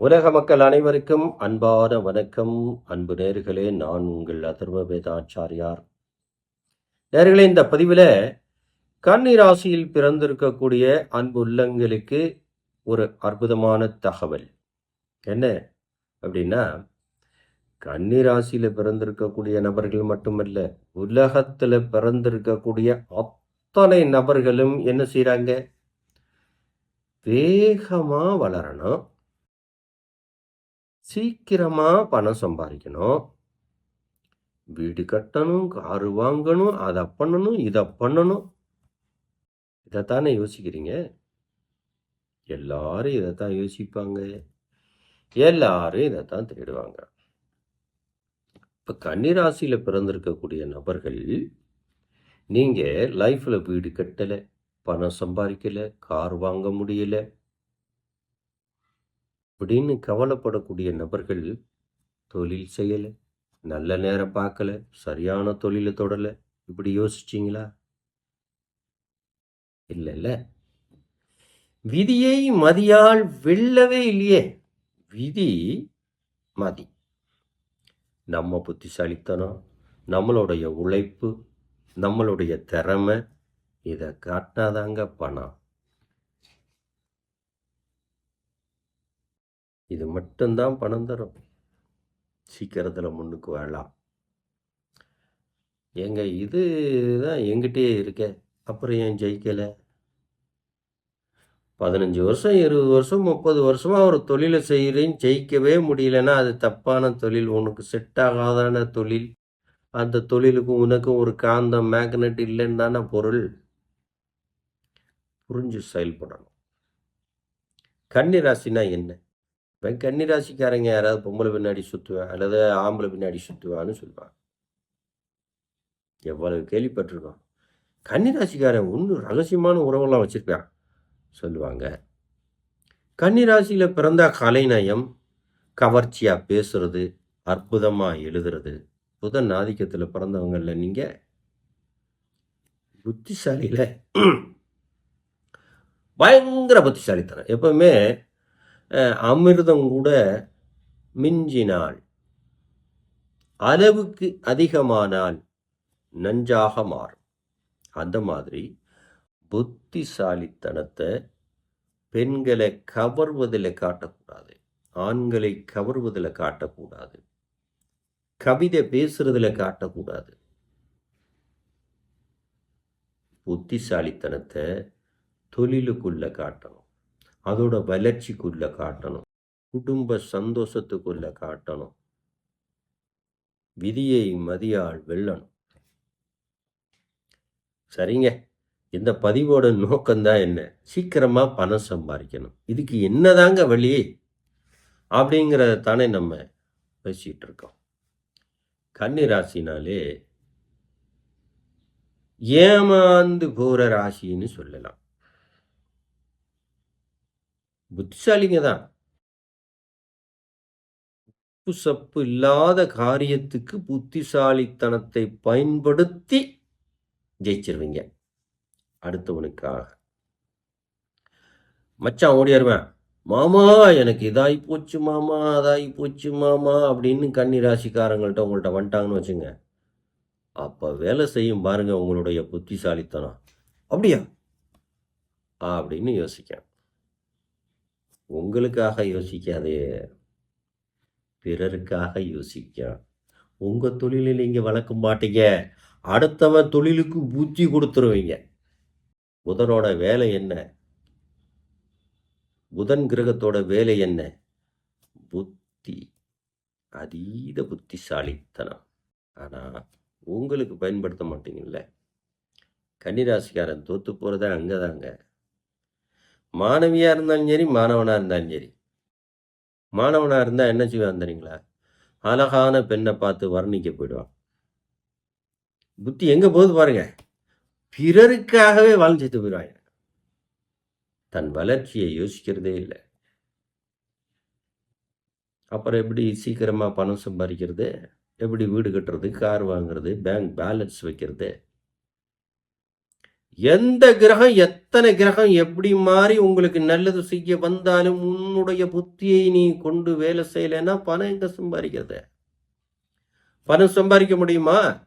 உலக மக்கள் அனைவருக்கும் அன்பான வணக்கம். அன்பு நேர்களே நான் உங்கள் அதர்வ வேதாச்சாரியார். நேர்களே இந்த பதிவில் கன்னி ராசியில் பிறந்திருக்கக்கூடிய அன்பு உள்ளங்களுக்கு ஒரு அற்புதமான தகவல். என்ன அப்படின்னா கன்னி ராசியில் பிறந்திருக்கக்கூடிய நபர்கள் மட்டுமல்ல உலகத்தில் பிறந்திருக்கக்கூடிய அத்தனை நபர்களும் என்ன செய்கிறாங்க வேகமாக வளரணும். சீக்கிரமா பணம் சம்பாதிக்கணும் வீடு கட்டணும் காரு வாங்கணும் அதை பண்ணணும் இதை பண்ணணும். இதைத்தானே யோசிக்கிறீங்க? எல்லாரும் இதைத்தான் யோசிப்பாங்க. எல்லாரும் இதைத்தான் தேடுவாங்க. இப்போ கன்னிராசியில் பிறந்திருக்கக்கூடிய நபர்கள் நீங்கள் லைஃப்பில் வீடு கட்டலை பணம் சம்பாதிக்கலை கார் வாங்க முடியல அப்படின்னு கவலைப்படக்கூடிய நபர்கள் தொழில் செய்யலை. நல்ல நேரம் பார்க்கல சரியான தொழிலை தொடலை. இப்படி யோசிச்சிங்களா? இல்லை இல்லை. விதியை மதியால் வெல்லவே இல்லையே. விதி மதி. நம்ம புத்திசாலித்தனம் நம்மளுடைய உழைப்பு நம்மளுடைய திறமை இதை காட்டினாதாங்க பணம். இது மட்டும்தான் பணம் தரும். சீக்கிரத்தில் முன்னுக்கு வாழலாம் ஏங்க இது தான் எங்கிட்டே இருக்கே. அப்புறம் ஏன் ஜெயிக்கலை? பதினஞ்சு வருஷம் இருபது வருஷம் முப்பது வருஷமாக ஒரு தொழிலை செய்கிறேன்னு ஜெயிக்கவே முடியலன்னா அது தப்பான தொழில். உனக்கு செட் ஆகாதான தொழில். அந்த தொழிலுக்கும் உனக்கும் ஒரு காந்தம் மேக்னெட் இல்லைன்னு தானே பொருள். புரிஞ்சு செயல்படணும். கன்னி ராசினா என்ன? இப்போ கன்னி ராசிக்காரங்க யாராவது பொம்பளை பின்னாடி சுற்றுவேன் அல்லது ஆம்பளை பின்னாடி சுற்றுவான்னு சொல்லுவாங்க. எவ்வளவு கேள்விப்பட்டிருக்கோம். கன்னி ராசிக்காரன் ஒன்றும் ரகசியமான உறவெல்லாம் வச்சுருப்பான் சொல்லுவாங்க. கன்னி ராசியில் பிறந்த கலைநயம் கவர்ச்சியாக பேசுறது அற்புதமாக எழுதுறது. புதன் ஆதிக்கத்தில் பிறந்தவங்களில் நீங்கள் புத்திசாலியில் பயங்கர புத்திசாலித்தனம். எப்பவுமே அமிர்தம் கூட மிஞ்சினால் அளவுக்கு அதிகமானால் நஞ்சாக மாறும். அந்த மாதிரி புத்திசாலித்தனத்தை பெண்களை கவர்வதில் காட்டக்கூடாது ஆண்களை கவர்வதில் காட்டக்கூடாது கவிதை பேசுறதுல காட்டக்கூடாது. புத்திசாலித்தனத்தை தொழிலுக்குள்ள காட்டணும். அதோட வளர்ச்சிக்குள்ள காட்டணும். குடும்ப சந்தோஷத்துக்குள்ள காட்டணும். விதியை மதியால் வெல்லணும். சரிங்க. இந்த பதிவோட நோக்கம்தான் என்ன? சீக்கிரமாக பணம் சம்பாதிக்கணும் இதுக்கு என்னதாங்க வழி? அப்படிங்கிறத தானே நம்ம பேசிகிட்டு இருக்கோம். கன்னி ராசினாலே ஏமாந்து போகிற ராசின்னு சொல்லலாம். புத்திசாலிங்க தான் உப்பு சப்பு இல்லாத காரியத்துக்கு புத்திசாலித்தனத்தை பயன்படுத்தி ஜெயிச்சிருவீங்க. அடுத்தவனுக்காக. மச்சான் ஓடியாருவேன் மாமா எனக்கு இதாகி போச்சு மாமா அதாகி போச்சு மாமா அப்படின்னு கன்னி ராசிக்காரங்கள்ட்ட உங்கள்கிட்ட வந்துட்டாங்கன்னு வச்சுங்க. அப்போ வேலை செய்யும் பாருங்க உங்களுடைய புத்திசாலித்தனம். அப்படியா? அப்படின்னு யோசிக்க உங்களுக்காக யோசிக்காதே பிறருக்காக யோசிக்க. உங்கள் தொழிலை நீங்கள் வளர்க்க மாட்டீங்க. அடுத்தவன் தொழிலுக்கு புத்தி கொடுத்துருவீங்க. புதனோட வேலை என்ன? புதன் கிரகத்தோட வேலை என்ன? புத்தி அதீத புத்திசாலித்தனம். ஆனால் உங்களுக்கு பயன்படுத்த மாட்டீங்கல்ல? கன்னிராசிக்காரன் தோத்து அங்கே தாங்க மாணவியாக இருந்தாலும் சரி மாணவனாக இருந்தாலும் சரி. மாணவனாக இருந்தால் என்ன செய்வான் தெரியுங்களா? அழகான பெண்ணை பார்த்து வர்ணிக்க போயிடுவான் புத்தி எங்கே போகுது பாருங்க. பிறருக்காகவே வாழ்ந்துட்டு போயிடுவாங்க. தன் வளர்ச்சியை யோசிக்கிறதே இல்லை. அப்புறம் எப்படி சீக்கிரமாக பணம் சம்பாதிக்கிறது? எப்படி வீடு கட்டுறது? கார் வாங்குறது? பேங்க் பேலன்ஸ் வைக்கிறது? எந்த கிரகம் எத்தனை கிரகம் எப்படி மாறி உங்களுக்கு நல்லது செய்ய வந்தாலும் உன்னுடைய புத்தியை நீ கொண்டு வேலை செய்யலைன்னா பணம் எங்க சம்பாதிக்கிறது? பணம் சம்பாதிக்க முடியுமா?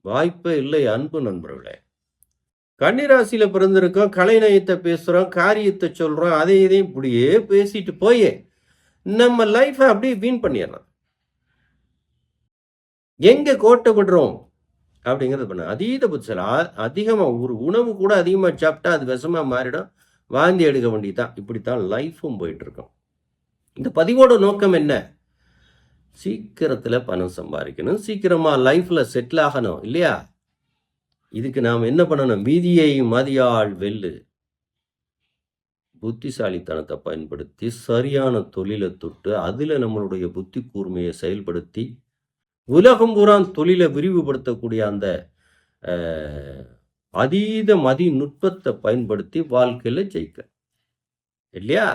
வாய்ப்பே இல்லை அன்பு நண்பர்களே. கன்னிராசியில பிறந்திருக்கோம் கலைநயத்தை பேசுறோம் காரியத்தை சொல்றோம் அதை இதையும் இப்படியே பேசிட்டு போய் நம்ம லைஃபை அப்படியே வீண் பண்ணிடுறோம் எங்க கோட்டை விடுறோம்? அப்படிங்கிறது பண்ண. அதீத புத்தல் அதிகமாக ஒரு உணவு கூட அதிகமாக சாப்பிட்டா அது விஷமாக மாறிடும். வாந்தி எடுக்க வேண்டியதான் இப்படித்தான் லைஃப்பும் போயிட்டுருக்கோம். இந்த பதிவோட நோக்கம் என்ன? சீக்கிரத்தில் பணம் சம்பாதிக்கணும். சீக்கிரமாக லைஃப்பில் செட்டில் ஆகணும். இல்லையா? இதுக்கு நாம் என்ன பண்ணணும்? வீதியை மதியாள் வெல்லு. புத்திசாலித்தனத்தை பயன்படுத்தி சரியான தொழிலை தொட்டு அதில் நம்மளுடைய புத்தி கூர்மையை செயல்படுத்தி உலகம் பூரான் தொழிலை விரிவுபடுத்தக்கூடிய அந்த அதீத மதி நுட்பத்தை பயன்படுத்தி வாழ்க்கையில் ஜெயிக்க. இல்லையா?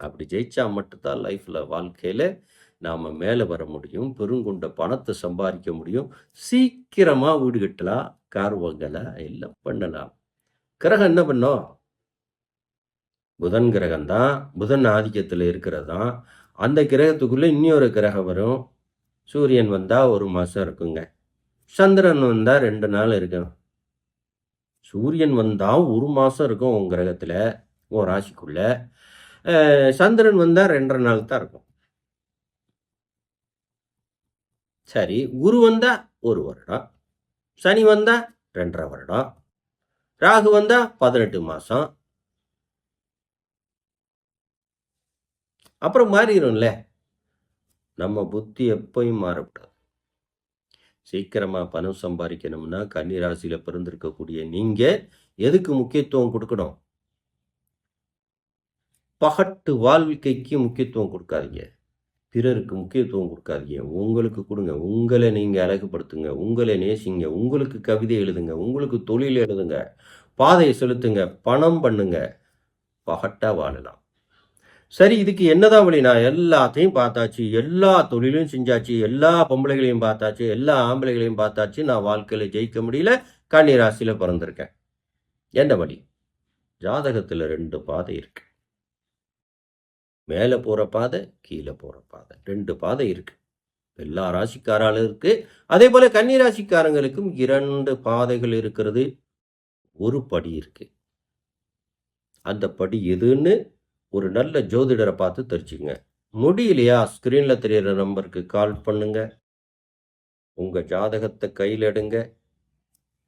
அப்படி ஜெயிச்சா மட்டும்தான் லைஃப்பில் வாழ்க்கையில் நாம் மேலே வர முடியும் பெருங்கொண்ட பணத்தை சம்பாதிக்க முடியும். சீக்கிரமாக வீடு கட்டலாம் கார் வாங்கலாம் எல்லாம் பண்ணலாம். கிரகம் என்ன பண்ணோம்? புதன் கிரகம் தான் புதன் ஆதிக்கத்தில் இருக்கிறது தான் அந்த கிரகத்துக்குள்ளே இன்னொரு கிரகம் வரும். சூரியன் வந்தால் ஒரு மாதம் இருக்குங்க. சந்திரன் வந்தால் ரெண்டு நாள் இருக்கும் சூரியன் வந்தால் ஒரு மாதம் இருக்கும் உன் கிரகத்தில் உன் ராசிக்குள்ள. சந்திரன் வந்தால் ரெண்டரை நாள் தான் இருக்கும். சரி குரு வந்தால் ஒரு வருடம். சனி வந்தால் ரெண்டரை வருடம். ராகு வந்தால் பதினெட்டு மாதம் அப்புறம் மாறிடும்ல. நம்ம புத்தி எப்பயும் மாறக்கூடாது. சீக்கிரமாக பணம் சம்பாதிக்கணும்னா கன்னிராசியில் பிறந்திருக்கக்கூடிய நீங்கள் எதுக்கு முக்கியத்துவம் கொடுக்கணும்? பகட்டு வாழ்க்கைக்கு முக்கியத்துவம் கொடுக்காதீங்க. பிறருக்கு முக்கியத்துவம் கொடுக்காதீங்க. உங்களுக்கு கொடுங்க. உங்களை நீங்கள் அழகுபடுத்துங்க. உங்களை நேசிங்க. உங்களுக்கு கவிதை எழுதுங்க. உங்களுக்கு தொழில் எழுதுங்க. பாதையை செலுத்துங்க. பணம் பண்ணுங்க. பகட்டாக வாழலாம். சரி இதுக்கு என்னதான் வழி? நான் எல்லாத்தையும் பார்த்தாச்சு. எல்லா தொழிலும் செஞ்சாச்சு. எல்லா பொம்பளைகளையும் பார்த்தாச்சு. எல்லா ஆம்பளைகளையும் பார்த்தாச்சு. நான் வாழ்க்கையில் ஜெயிக்க முடியல. கன்னி ராசியில் பிறந்திருக்கேன். என்ன வழி? ஜாதகத்தில் ரெண்டு பாதை இருக்கு. மேலே போகிற பாதை கீழே போகிற பாதை. ரெண்டு பாதை இருக்கு. எல்லா ராசிக்காராலும் இருக்கு. அதே போல கன்னி ராசிக்காரங்களுக்கும் இரண்டு பாதைகள் இருக்கிறது. ஒரு படி இருக்கு. அந்த படி எதுன்னு ஒரு நல்ல ஜோதிடரை பார்த்து தெரிஞ்சுங்க முடியலையா? ஸ்க்ரீனில் தெரியிற நம்பருக்கு கால் பண்ணுங்க. உங்கள் ஜாதகத்தை கையில் எடுங்க.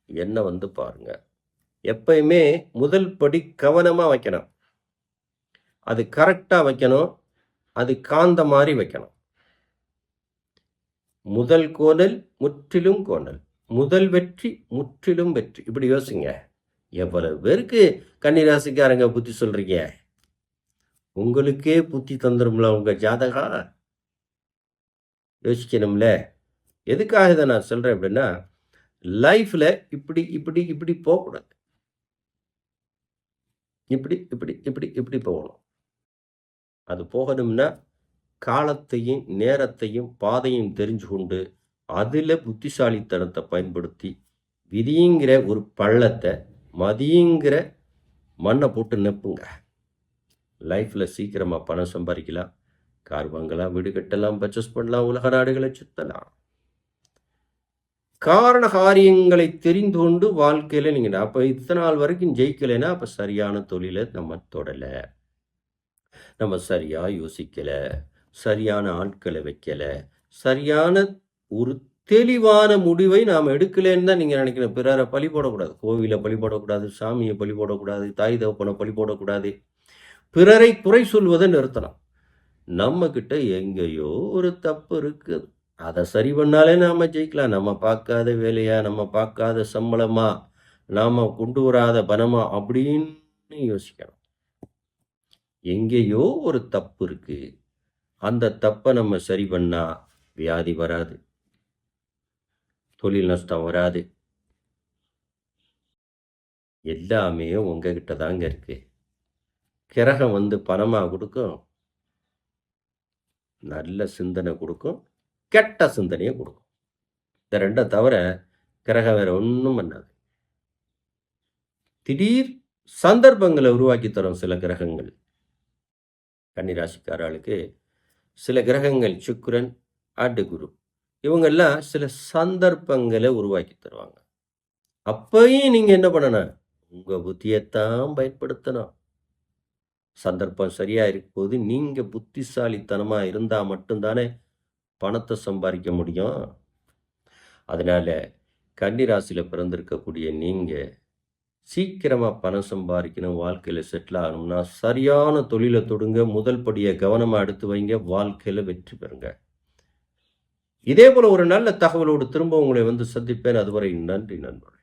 என்ன வந்து பாருங்க. எப்பயுமே முதல் படி கவனமாக வைக்கணும். அது கரெக்டாக வைக்கணும். அது காந்த மாதிரி வைக்கணும். முதல் கோணல் முற்றிலும் கோணல். முதல் வெற்றி முற்றிலும் வெற்றி. இப்படி யோசிங்க. எவ்வளவு பேருக்கு கன்னிராசிக்காரங்க புத்தி சொல்றீங்க? உங்களுக்கே புத்தி தந்துரும்ல உங்க ஜாதகம் யோசிக்கணும்ல. எதுக்காக இதை நான் சொல்றேன் அப்படின்னா லைஃப்ல இப்படி இப்படி இப்படி போகக்கூடாது. இப்படி இப்படி இப்படி இப்படி போகணும். அது போகணும்னா காலத்தையும் நேரத்தையும் பாதையும் தெரிஞ்சு கொண்டு அதில் புத்திசாலித்தனத்தை பயன்படுத்தி விதிங்கிற ஒரு பள்ளத்தை மதியங்கிற மண்ணை போட்டு நெப்புங்க லைஃப்பில் சீக்கிரமாக பணம் சம்பாதிக்கலாம். கார் வாங்கலாம் வீடு கட்டலாம் பர்ச்சேஸ் பண்ணலாம் உலக நாடுகளை சுத்தலாம். காரண காரியங்களை தெரிந்து கொண்டு வாழ்க்கையில் நீங்கள் அப்போ இத்தனை நாள் வரைக்கும் ஜெயிக்கலைன்னா அப்போ சரியான தொழிலை நம்ம தொடலை. நம்ம சரியாக யோசிக்கலை சரியான ஆட்களை வைக்கலை சரியான ஒரு தெளிவான முடிவை நாம் எடுக்கலைன்னு தான் நீங்கள் நினைக்கிறேன் பிறரை பழி போடக்கூடாது கோவிலை பழி போடக்கூடாது சாமியை பழி போடக்கூடாது தாய் தகப்பனை பழி போடக்கூடாது. பிறரை குறை சொல்வதை நிறுத்தணும் நம்ம கிட்ட எங்கேயோ ஒரு தப்பு இருக்குது அதை சரி பண்ணாலே நாம ஜெயிக்கலாம். நம்ம பார்க்காத வேலையா? நம்ம பார்க்காத சம்பளமா? நாம் கொண்டு வராத பணமா? அப்படின்னு யோசிக்கணும். எங்கேயோ ஒரு தப்பு இருக்கு. அந்த தப்பை நம்ம சரி பண்ணா வியாதி வராது. தொழில் நஷ்டம் வராது. எல்லாமே உங்ககிட்ட தாங்க இருக்குது கிரகம் வந்து பணமாக கொடுக்கும். நல்ல சிந்தனை கொடுக்கும். கெட்ட சிந்தனையை கொடுக்கும். இந்த ரெண்டை தவிர கிரகம் வேற ஒன்றும் பண்ணாது. திடீர் சந்தர்ப்பங்களை உருவாக்கி தரும் சில கிரகங்கள். கன்னிராசிக்காரர்களுக்கு சில கிரகங்கள் சுக்கரன் ஆட்டு குரு. இவங்கெல்லாம் சில சந்தர்ப்பங்களை உருவாக்கி தருவாங்க. அப்பயும் நீங்கள் என்ன பண்ணணும்? உங்கள் புத்தியைத்தான் பயன்படுத்தணும். சந்தர்ப்பம் சரியா இருக்கும்போது நீங்கள் புத்திசாலித்தனமாக இருந்தால் மட்டும்தானே பணத்தை சம்பாதிக்க முடியும். அதனால் கன்னிராசியில் பிறந்திருக்கக்கூடிய நீங்கள் சீக்கிரமாக பணம் சம்பாதிக்கணும் வாழ்க்கையில் செட்டில் ஆகணும்னா சரியான தொழிலை தொடுங்க முதல் படியை கவனமாக எடுத்து வைங்க வாழ்க்கையில் வெற்றி பெறுங்க. இதே போல் ஒரு நல்ல தகவலோடு திரும்ப உங்களை வந்து சந்திப்பேன். அதுவரை நன்றி நண்பர்கள்.